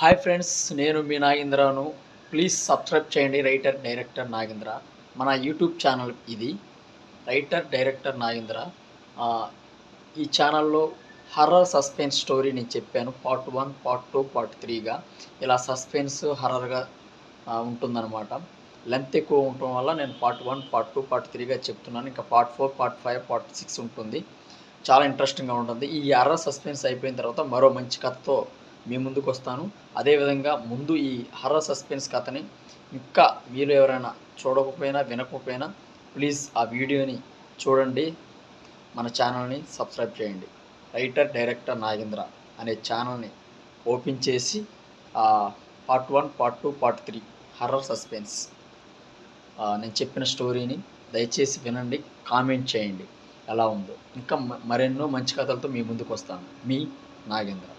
Hi friends నేను మీ నాగేంద్రను. ప్లీజ్ సబ్స్క్రైబ్ చేయండి రైటర్ డైరెక్టర్ నాగేంద్ర. మన యూట్యూబ్ ఛానల్ ఇది రైటర్ డైరెక్టర్ నాగేంద్ర. ఈ ఛానల్లో హర్రర్ సస్పెన్స్ స్టోరీ నేను చెప్పాను part one part two part త్రీగా ఇలా సస్పెన్స్ హర్రర్గా ఉంటుందన్నమాట. లెంత్ ఎక్కువ ఉండటం వల్ల నేను part one part two part త్రీగా చెప్తున్నాను. ఇంకా part four part five part six ఉంటుంది. చాలా ఇంట్రెస్టింగ్గా ఉంటుంది. ఈ హర్రర్ సస్పెన్స్ అయిపోయిన తర్వాత మరో మంచి కథతో మీ ముందుకు వస్తాను అదేవిధంగా ముందు ఈ హర్రర్ సస్పెన్స్ కథని ఇంకా మీరు ఎవరైనా చూడకపోయినా వినకపోయినా ప్లీజ్ ఆ వీడియోని చూడండి. మన ఛానల్ని సబ్స్క్రైబ్ చేయండి. రైటర్ డైరెక్టర్ నాగేంద్ర అనే ఛానల్ని ఓపెన్ చేసి part one part two part three horror suspense. నేను చెప్పిన స్టోరీని దయచేసి వినండి కామెంట్ చేయండి. ఎలా ఉందో. ఇంకా మరెన్నో మంచి కథలతో మీ ముందుకు వస్తాను మీ నాగేంద్ర.